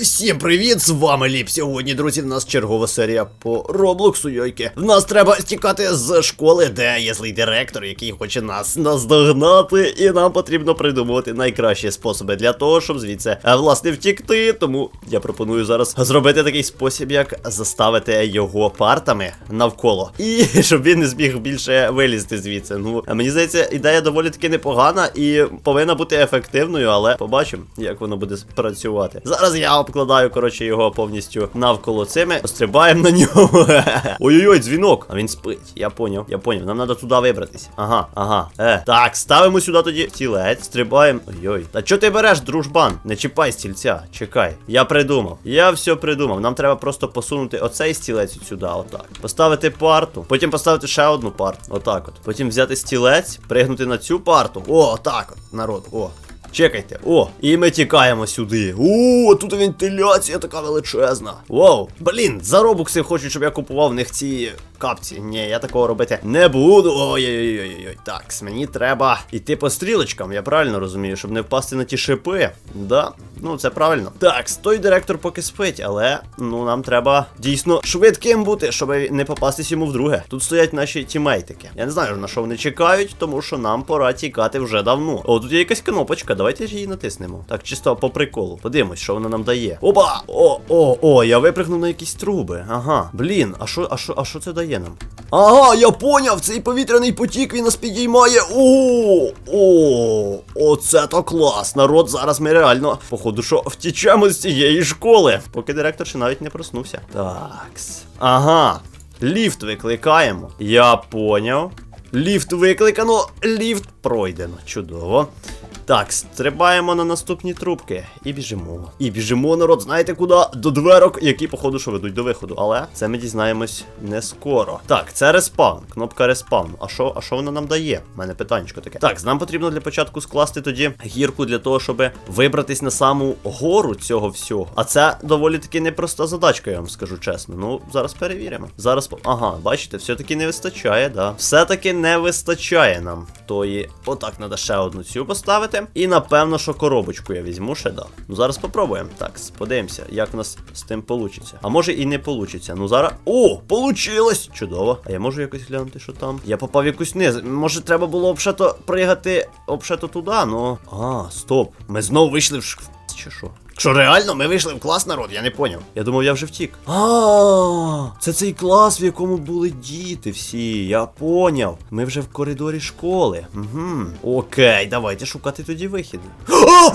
всім привіт! З вами Ліп. Сьогодні, друзі, в нас чергова серія по Роблоксу Йойки. В нас треба стікати з школи, де є злий директор, який хоче нас наздогнати, і нам потрібно придумувати найкращі способи для того, щоб звідси е, власне втікти. Тому я пропоную зараз зробити такий спосіб, як заставити його партами навколо, і щоб він не зміг більше вилізти звідси. Ну мені здається, ідея доволі таки непогана і повинна бути ефективною, але побачимо, як воно буде працювати. Зараз я обкладаю, коротше, його повністю навколо цими. Стрибаємо на нього. Ой-ой-ой, дзвінок. А він спить. Я поняв, я поняв. Нам треба туди вибратись. Ага, ага. Е, так, ставимо сюди тоді стілець, стрибаємо. Ой-ой. Та що ти береш, дружбан? Не чіпай стільця. Чекай. Я придумав. Я все придумав. Нам треба просто посунути оцей стілець сюди, отак. Поставити парту. Потім поставити ще одну парту. Отак от. Потім взяти стілець, пригнути на цю парту. О, отак от, народ. О. Чекайте, о, і ми тікаємо сюди. О, тут вентиляція така величезна. Вау. блін, за робукси хочуть, щоб я купував в них ці капці. Ні, я такого робити не буду. Ой-ой-ой. Так, мені треба йти по стрілочкам, я правильно розумію, щоб не впасти на ті шипи. Да, ну це правильно. Так, той директор поки спить, але ну нам треба дійсно швидким бути, щоб не попастись йому вдруге. Тут стоять наші тімейтики. Я не знаю, на що вони чекають, тому що нам пора тікати вже давно. О, тут є якась кнопочка, давайте ж її натиснемо. Так, чисто по приколу. Подивимось, що вона нам дає. Опа! О, о, о, я випрыгнув на якісь труби. Ага. Блін, а що, а що, а що це дає нам? Ага, я поняв, цей повітряний потік він нас підіймає. О, о, оце то клас. Народ, зараз ми реально, походу, що втічемо з цієї школи. Поки директор ще навіть не проснувся. Такс. Ага. Ліфт викликаємо. Я поняв. Ліфт викликано, ліфт пройдено. Чудово. Так, стрибаємо на наступні трубки і біжимо. І біжимо, народ, знаєте куди? До дверок, які, походу, що ведуть до виходу. Але це ми дізнаємось не скоро. Так, це респаун. Кнопка респаун. А що, а що вона нам дає? У мене питанечко таке. Так, нам потрібно для початку скласти тоді гірку для того, щоб вибратись на саму гору цього всього. А це доволі таки непроста задачка, я вам скажу чесно. Ну, зараз перевіримо. Зараз. Ага, бачите, все-таки не вистачає, да. Все-таки не вистачає нам. Тої. Отак, треба ще одну цю поставити. І напевно, що коробочку я візьму ще да. Ну зараз попробуємо. Так, подивимося, як у нас з тим получиться. А може і не получиться. Ну зараз. О, получилось! Чудово. А я можу якось глянути, що там. Я попав якусь низ. Може, треба було обшето пригати обшето туди, ну. А, стоп. Ми знову вийшли в. Чи що? Що реально, ми вийшли в клас народ, я не поняв. Я думав, я вже втік. А, це цей клас, в якому були діти всі. Я поняв. Ми вже в коридорі школи. Угу. Окей, давайте шукати тоді вихід. О!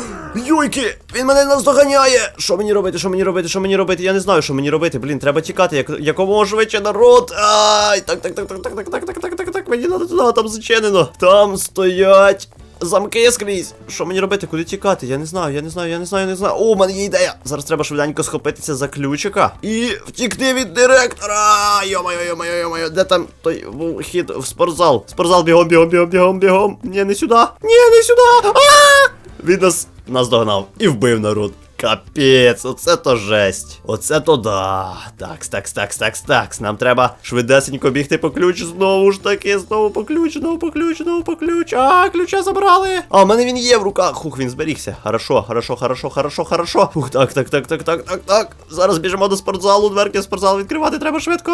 Йойки! Він мене наздоганяє! Що мені робити? Що мені робити? Що мені робити? Я не знаю, що мені робити. Блін, треба тікати, як якомога швидше народ. Ай! Так, так, так, так, так, так, так, так, так, так, так. Мені треба туди, там зачинено. Там стоять. Замки скрізь. Що мені робити? Куди тікати? Я не знаю, я не знаю, я не знаю, я не знаю. О, у мене є ідея. Зараз треба швиденько схопитися за ключика і втікти від директора. Йо-моє, йо-моє. Де там той вхід хід в спортзал? Спортзал, бігом, бігом, бігом, бігом, бігом. Ні, не сюди. Ні, не сюди. А! Він нас наздогнав і вбив народ. Капець, оце то жесть. Оце то да. Такс, такс, такс, такс, такс. Нам треба швидесенько бігти по ключ. Знову ж таки, знову по ключ, знову по ключ, знову по ключ. А, ключа забрали. А, в мене він є в руках. Хух, він зберігся. Хорошо, хорошо, хорошо, хорошо, хорошо. Ух, так, так, так, так, так, так, так. Зараз біжимо до спортзалу, дверки спортзалу відкривати треба швидко.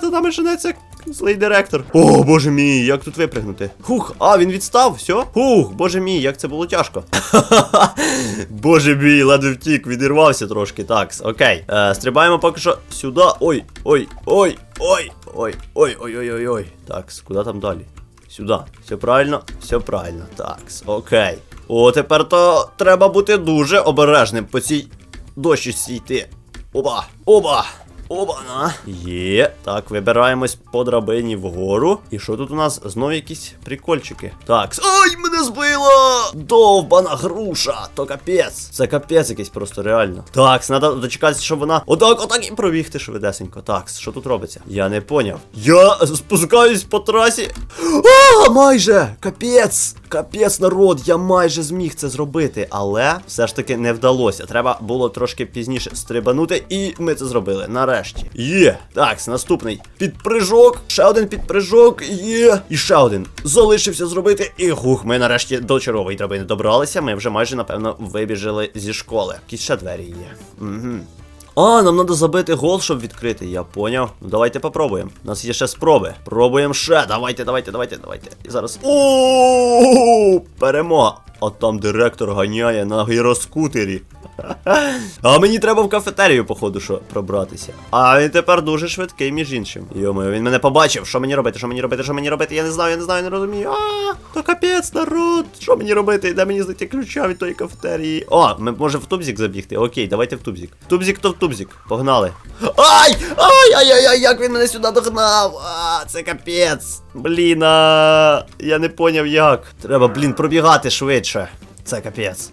Туди машинеться. Злий директор. О, боже мій, як тут випригнути? Хух, а, він відстав, все? Хух, боже мій, як це було тяжко. Боже мій, ледве втік, відірвався трошки. Так, окей. Е, стрибаємо поки що сюди. Ой, ой, ой, ой, ой, ой, ой, ой, ой, ой. Так, куди там далі? Сюди. Все правильно? Все правильно. Так, окей. О, тепер то треба бути дуже обережним по цій дощі йти. Оба, оба. Оба-на. Є. Так, вибираємось по драбині вгору. І що тут у нас? Знову якісь прикольчики. Так. Ай, мене збила! Довбана груша! То капець. Це капець якийсь просто реально. Так, треба дочекатися, щоб вона. Отак, отак і пробігти швидесенько. Так, що тут робиться? Я не поняв. Я спускаюсь по трасі. А, майже! Капець! Капець, народ, я майже зміг це зробити, але все ж таки не вдалося. Треба було трошки пізніше стрибанути, і ми це зробили. Нарешті. Нарешті. Є. Так, наступний підприжок. Ще один підприжок. Є. І ще один. Залишився зробити. І гух, ми нарешті до чергової драбини добралися. Ми вже майже, напевно, вибіжали зі школи. Якісь ще двері є. Угу. А, нам треба забити гол, щоб відкрити. Я поняв. Ну давайте попробуємо. У нас є ще спроби. Пробуємо ще. Давайте, давайте, давайте, давайте. І зараз. О, перемога. А там директор ганяє на гіроскутері. А мені треба в кафетерію, походу, що пробратися. А він тепер дуже швидкий, між іншим. Йомаю, він мене побачив. Що мені робити? Що мені робити? Що мені робити? Я не знаю, я не знаю, не розумію. А, то капець, народ. Що мені робити? Де мені знайти ключа від тої кафетерії? О, ми може в тубзік забігти. Окей, давайте в тубзік. Тубзік то в тубзік. Погнали. Ай! Ай! Ай, ай, ай, як він мене сюди догнав! А, це капець. Блін, а... я не поняв як. Треба, блін, пробігати швидше. Це капець.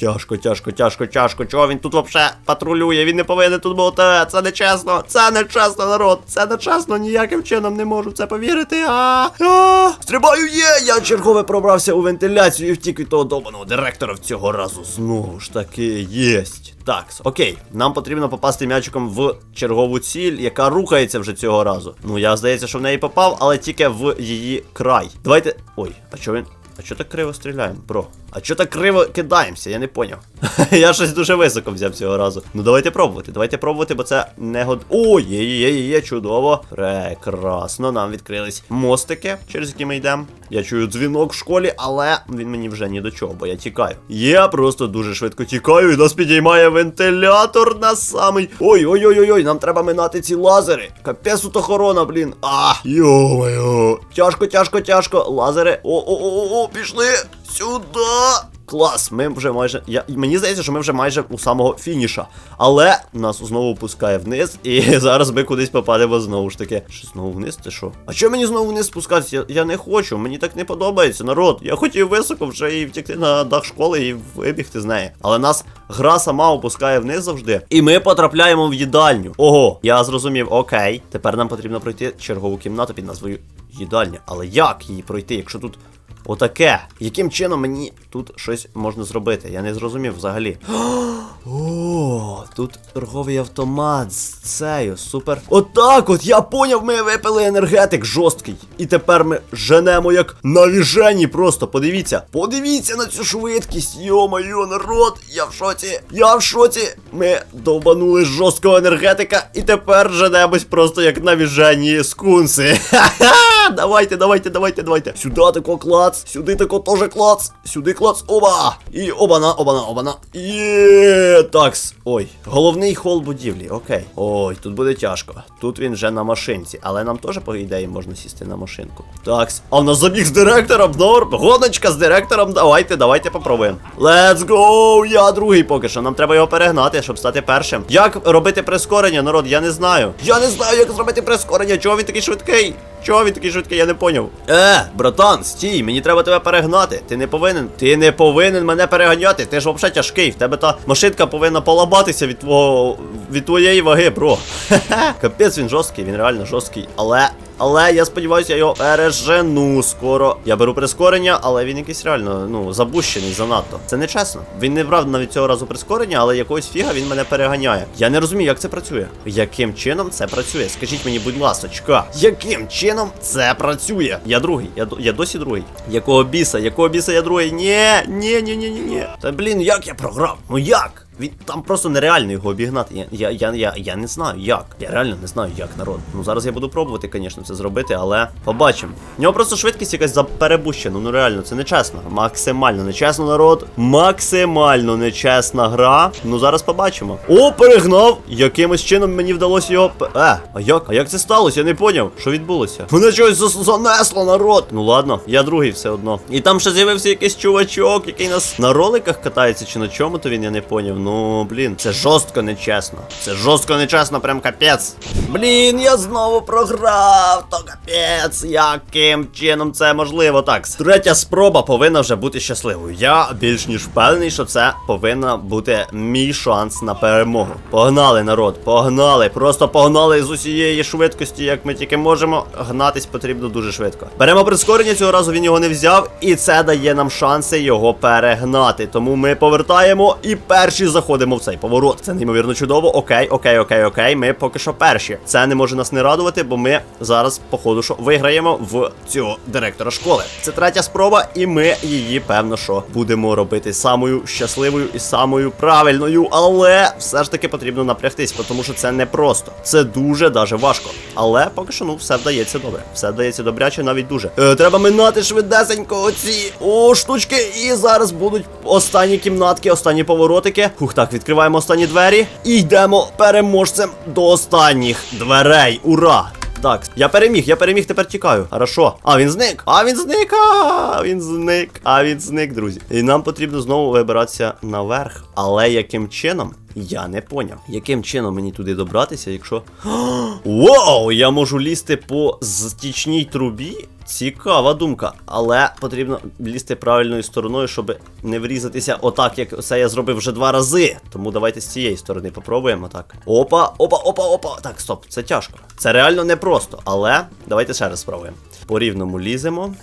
Тяжко, тяжко, тяжко, тяжко. Чого він тут вообще патрулює? Він не повинен тут бути. Це не чесно. Це не чесно, народ. Це не чесно. Ніяким чином не можу в це повірити. А, а, Стрибаю є! Я чергове пробрався у вентиляцію і втік від того добаного директора в цього разу. Знову ж таки єсть. Так, окей, нам потрібно попасти м'ячиком в чергову ціль, яка рухається вже цього разу. Ну, я здається, що в неї попав, але тільки в її край. Давайте. Ой, а що він? А чо так криво стріляємо, бро? А чо так криво кидаємося? Я не поняв. я щось дуже високо взяв цього разу. Ну давайте пробувати, давайте пробувати, бо це не год. О, є, є, є, є, чудово. Прекрасно. Нам відкрились мостики, через які ми йдемо. Я чую дзвінок в школі, але він мені вже ні до чого, бо я тікаю. Я просто дуже швидко тікаю, і нас підіймає вентилятор на самий. Ой, ой, нам треба минати ці лазери. Капець тут охорона, блін. А, йо-моє. Тяжко, тяжко, тяжко. Лазери. О, о, о, о, пішли. Сюди. Клас, ми вже майже. Я, мені здається, що ми вже майже у самого фініша. Але нас знову пускає вниз, і зараз ми кудись попадемо знову ж таки. Що знову вниз? Ти що? А що мені знову вниз спускатися? Я, я не хочу, мені так не подобається, народ. Я хотів високо вже і втекти на дах школи і вибігти з неї. Але нас гра сама опускає вниз завжди. І ми потрапляємо в їдальню. Ого, я зрозумів, окей. Тепер нам потрібно пройти чергову кімнату під назвою їдальня. Але як її пройти, якщо тут. Отаке. Яким чином мені тут щось можна зробити? Я не зрозумів взагалі. О, тут торговий автомат з цею, супер. Отак от, я поняв, ми випили енергетик жорсткий. І тепер ми женемо як навіжені просто. Подивіться, подивіться на цю швидкість. Йо-моє, народ, я в шоці. Я в шоці. Ми довбанули жорсткого енергетика і тепер женемось просто як навіжені скунси. Ха-ха! Давайте, давайте, давайте, давайте. Сюди тако клац, сюди тако теж клац, сюди клац, оба! І обана, обана, обана. Є, такс. Ой, головний хол будівлі, окей. Ой, тут буде тяжко. Тут він вже на машинці, але нам теж, по ідеї, можна сісти на машинку. Такс. А в нас забіг з директором, норм. Гоночка з директором. Давайте, давайте попробуємо. Let's go! Я другий поки що. Нам треба його перегнати, щоб стати першим. Як робити прискорення, народ? Я не знаю. Я не знаю, як зробити прискорення. Чого він такий швидкий? Чого він такий швидкий, я не поняв. Е, братан, стій, мені треба тебе перегнати. Ти не повинен. Ти не повинен мене переганяти. Ти ж взагалі тяжкий. В тебе та машинка повинна полабатися від твого від твоєї ваги, бро. Капець він жорсткий, він реально жорсткий. Але. Але я сподіваюся, я його пережену скоро. Я беру прискорення, але він якийсь реально ну забущений занадто. Це не чесно. Він не брав навіть цього разу прискорення, але якогось фіга він мене переганяє. Я не розумію, як це працює. Яким чином це працює? Скажіть мені, будь ласочка, яким чином це працює? Я другий, я, я досі другий. Якого біса? Якого біса я другий? Ні, ні, ні, ні, ні, ні. Та блін, як я програв? Ну як? Він там просто нереально його обігнати. Я, я, я, я, не знаю як. Я реально не знаю, як народ. Ну зараз я буду пробувати, звісно, це зробити, але побачимо. В нього просто швидкість якась заперебущена. Ну реально, це нечесно. Максимально нечесно, народ. Максимально нечесна гра. Ну зараз побачимо. О, перегнав! Якимось чином мені вдалося його. Е, а як? А як це сталося? Я не поняв, що відбулося. Мене щось занесло, народ. Ну ладно, я другий все одно. І там ще з'явився якийсь чувачок, який нас на роликах катається, чи на чому, то він я не поняв. Ну, блін, це жорстко нечесно. Це жорстко нечесно, прям капець. Блін, я знову програв, то капець. Яким чином це можливо? Так, третя спроба повинна вже бути щасливою. Я більш ніж впевнений, що це повинна бути мій шанс на перемогу. Погнали, народ, погнали. Просто погнали з усієї швидкості, як ми тільки можемо. Гнатись потрібно дуже швидко. Беремо прискорення, цього разу він його не взяв, і це дає нам шанси його перегнати. Тому ми повертаємо і перші заходимо в цей поворот. Це неймовірно чудово. Окей, окей, окей, окей. Ми поки що перші. Це не може нас не радувати, бо ми зараз, походу, що виграємо в цього директора школи. Це третя спроба, і ми її, певно, що будемо робити самою щасливою і самою правильною. Але все ж таки потрібно напрягтись, тому що це не просто. Це дуже даже важко. Але поки що ну все вдається добре. Все вдається добряче, навіть дуже. Е, треба минати швидесенько оці о штучки. І зараз будуть останні кімнатки, останні поворотики. Хух. Ух, так, відкриваємо останні двері і йдемо переможцем до останніх дверей. Ура! Так, я переміг, я переміг, тепер тікаю. Хорошо. А він зник. А він зник. А він зник. А він зник, друзі. І нам потрібно знову вибиратися наверх. Але яким чином? Я не поняв. Яким чином мені туди добратися, якщо. Воу, Я можу лізти по стічній трубі. Цікава думка, але потрібно лізти правильною стороною, щоб не врізатися отак, як це я зробив вже два рази. Тому давайте з цієї сторони попробуємо так. Опа, опа, опа, опа. Так, стоп, це тяжко. Це реально непросто, але давайте ще раз спробуємо. По рівному ліземо.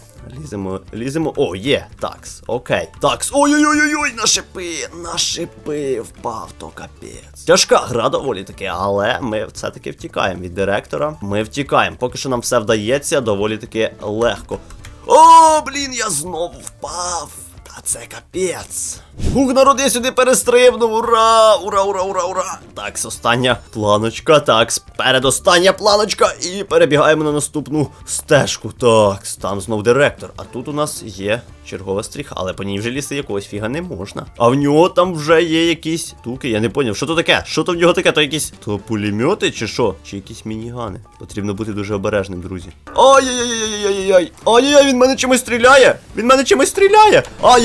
Ліземо, ліземо. О, є, такс. Окей. Такс. Ой-ой-ой-ой, на шипи, на шипи впав, то капець. Тяжка гра доволі таки, але ми все-таки втікаємо від директора. Ми втікаємо. Поки що нам все вдається, доволі таки легко. О, блін, я знову впав це капець. Ух, народ, я сюди перестрибнув. Ура! Ура, ура, ура, ура! Так, остання планочка. Так, передостання планочка. І перебігаємо на наступну стежку. Так, там знов директор. А тут у нас є чергова стріха, але по ній вже лізти якогось фіга не можна. А в нього там вже є якісь туки. Я не поняв, що то таке? Що то в нього таке? То якісь то пулемети чи що? Чи якісь мінігани? Потрібно бути дуже обережним, друзі. Ой-ой-ой-ой-ой-ой-ой! Ой-ой-ой, він мене чимось стріляє! Він мене чимось стріляє! Ай!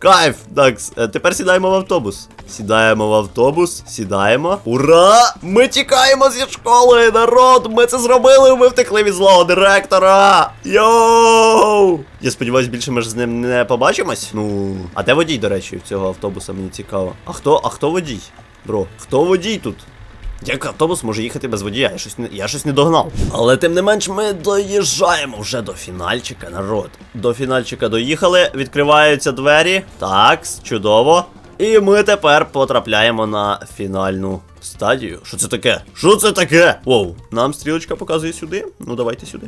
Кайф! Так, е, тепер сідаємо в автобус. Сідаємо в автобус, сідаємо. Ура! Ми тікаємо зі школи, народ! Ми це зробили! Ми втекли від злого директора! Йоу! Я сподіваюся, більше ми ж з ним не побачимось. Ну. А де водій, до речі, цього автобуса? Мені цікаво. А хто, а хто водій? Бро, хто водій тут? Як автобус може їхати без водія? Я щось не, я щось не догнав. Але тим не менш, ми доїжджаємо вже до фінальчика, народ. До фінальчика доїхали, відкриваються двері. Так, чудово. І ми тепер потрапляємо на фінальну стадію. Що це таке? Що це таке? Воу, нам стрілочка показує сюди. Ну давайте сюди.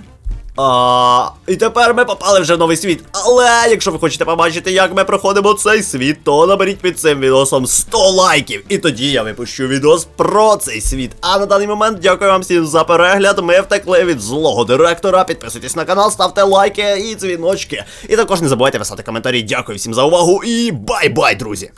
А, і тепер ми попали вже в новий світ. Але якщо ви хочете побачити, як ми проходимо цей світ, то наберіть під цим відосом 100 лайків. І тоді я випущу відос про цей світ. А на даний момент дякую вам всім за перегляд. Ми втекли від злого директора. Підписуйтесь на канал, ставте лайки і дзвіночки. І також не забувайте писати коментарі. Дякую всім за увагу і бай-бай, друзі!